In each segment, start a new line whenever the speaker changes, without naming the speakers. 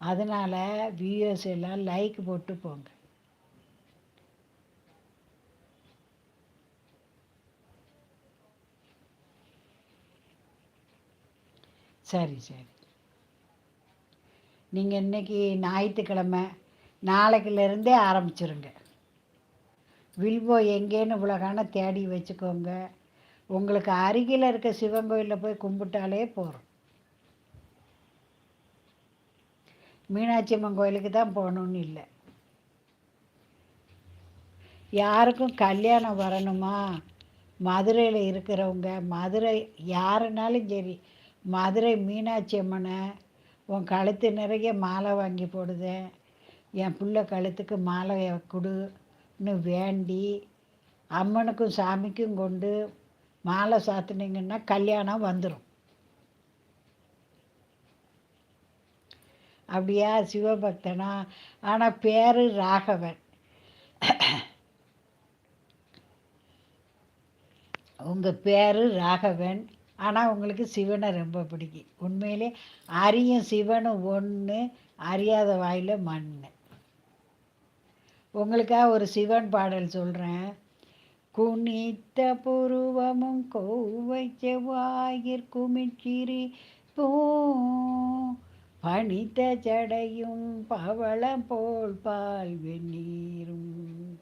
அதனால் வியூஸ் எல்லாம் லைக் போட்டு போங்க. சரி சரி. நீங்கள் இன்னைக்கு ஞாயிற்றுக்கிழமை நாளைக்குலேருந்தே ஆரம்பிச்சிருங்க. வில்வோ எங்கேன்னு உலகான தேடி வச்சுக்கோங்க. உங்களுக்கு அருகில் இருக்க சிவன் கோயிலில் போய் கும்பிட்டாலே போகிறோம் மீனாட்சி அம்மன் கோயிலுக்கு தான் போகணுன்னு இல்லை. யாருக்கும் கல்யாணம் வரணுமா? மதுரையில் இருக்கிறவங்க மதுரை யாருனாலும் சரி மதுரை மீனாட்சி அம்மனை உன் கழுத்து நிறைய மாலை வாங்கி போடுதேன் என் பிள்ளை கழுத்துக்கு மாலை கொடுன்னு வேண்டி அம்மனுக்கும் சாமிக்கும் கொண்டு மாலை சாத்துனீங்கன்னா கல்யாணம் வந்துடும் அப்படியா? சிவபக்தனா? ஆனால் பேர் ராகவன். உங்கள் பேர் ராகவன். ஆனால் உங்களுக்கு சிவனை ரொம்ப பிடிக்கும். உண்மையிலே அரியும் சிவனும் ஒன்று அறியாத வாயில் மண் உங்களுக்காக ஒரு சிவன் பாடல் சொல்கிறேன் குனித்த புருவமும் கோவை செவ்வாயிற்குமிச்சிறி பூ பனித்த ஜடையும் பவளம் போல் பால் வெந்நீரும்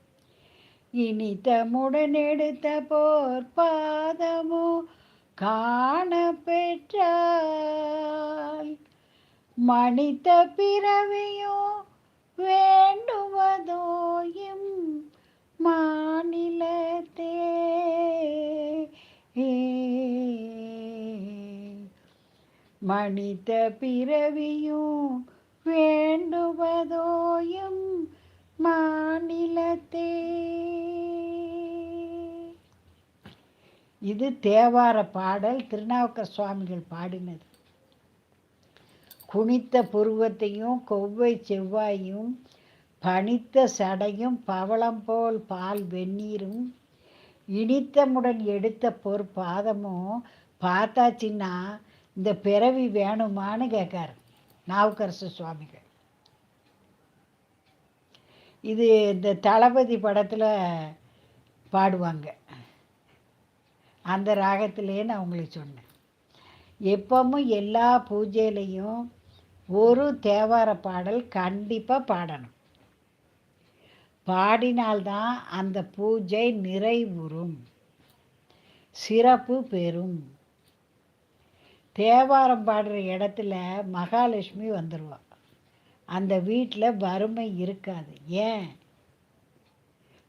இனித்தமுடன் எடுத்த போர் பாதமோ காண பெற்றால். மணித்த பிறவியோ வேண்டுவதோயும் மாநிலத்தே. மனித பிறவியும் வேண்டுவதோயும் மாநிலத்தே. இது தேவார பாடல் திருநாவுக்கர் சுவாமிகள் பாடினது. குனித்த புருவத்தையும் கொவ்வை செவ்வாயும் பனித்த சடையும் பவளம் போல் பால் வெந்நீரும் இனித்தமுடன் எடுத்த பொற் பாதமும் பார்த்தாச்சின்னா இந்த பிறவி வேணுமான்னு கேட்காரு. நாவுக்கரசு சுவாமிகள். இது இந்த தளபதி படத்தில் பாடுவாங்க. அந்த ராகத்திலே நான் உங்களுக்கு சொன்னேன். எப்பவும் எல்லா பூஜையிலையும் ஒரு தேவார பாடல் கண்டிப்பாக பாடணும். பாடினால்தான் அந்த பூஜை நிறைவுறும். சிறப்பு பெறும். தேவாரம் பாடுற இடத்துல மகாலட்சுமி வந்துடுவாள் அந்த வீட்டில் வறுமை இருக்காது. ஏன்?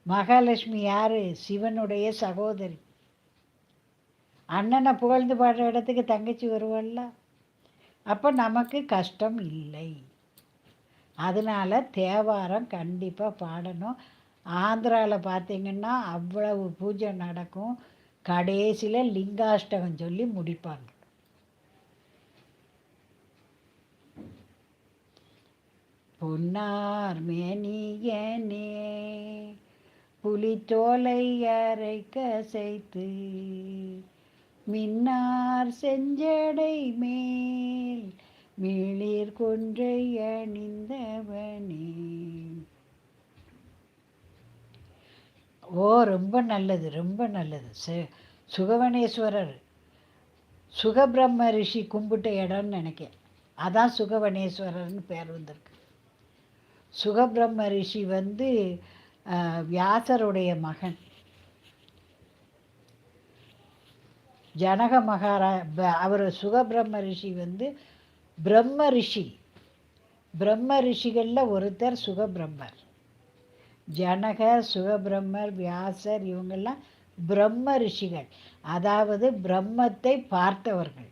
மகாலட்சுமி யார்? சிவனுடைய சகோதரி. அண்ணனை புகழ்ந்து பாடுற இடத்துக்கு தங்கச்சி வருவாள்ல அப்போ நமக்கு கஷ்டம் இல்லை. அதனால் தேவாரம் கண்டிப்பாக பாடணும். ஆந்திராவில் பார்த்தீங்கன்னா அவ்வளவு பூஜை நடக்கும். கடைசியில் லிங்காஷ்டகம் சொல்லி முடிப்பாங்க. பொன்னார் மேனியனே புலித்தோலை அரைக்க செய்து மின்னார் செஞ்சடை மேல் மிளிர் கொன்றை அணிந்தவனே. ஓ ரொம்ப நல்லது ரொம்ப நல்லது. சு சுகவனேஸ்வரர். சுகபிரம்ம ரிஷி கும்பிட்ட இடம்னு நினைக்கிறேன் அதான் சுகவனேஸ்வரர்னு பேர் வந்திருக்கு. சுகபிரம்ம ரிஷி வந்து வியாசருடைய மகன். ஜனக மகாரா அவர் சுகபிரம்ம ரிஷி வந்து பிரம்ம ரிஷி. பிரம்ம ரிஷிகளில் ஒருத்தர் சுகபிரம்மர். ஜனக சுகபிரம்மர் வியாசர் இவங்கெல்லாம் பிரம்ம ரிஷிகள். அதாவது பிரம்மத்தை பார்த்தவர்கள்.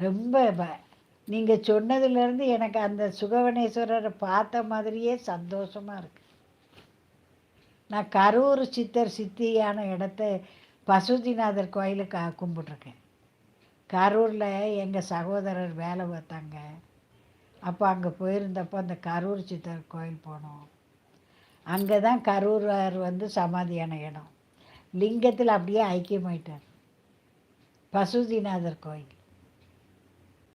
ரொம்ப நீங்கள் சொன்னதுலேருந்து எனக்கு அந்த சுகவனேஸ்வரரை பார்த்த மாதிரியே சந்தோஷமாக இருக்குது நான் கரூர் சித்தர் சித்தியான இடத்த பசுதிநாதர் கோயிலுக்கு கும்பிட்ருக்கேன் கரூரில் எங்கள் சகோதரர் வேலை பார்த்தாங்க. அப்போ அங்கே போயிருந்தப்போ அந்த கரூர் சித்தர் கோயில் போனோம். அங்கே தான் கரூரார் வந்து சமாதியான இடம். லிங்கத்தில் அப்படியே ஐக்கியமாயிட்டார். பசுதிநாதர் கோயில்.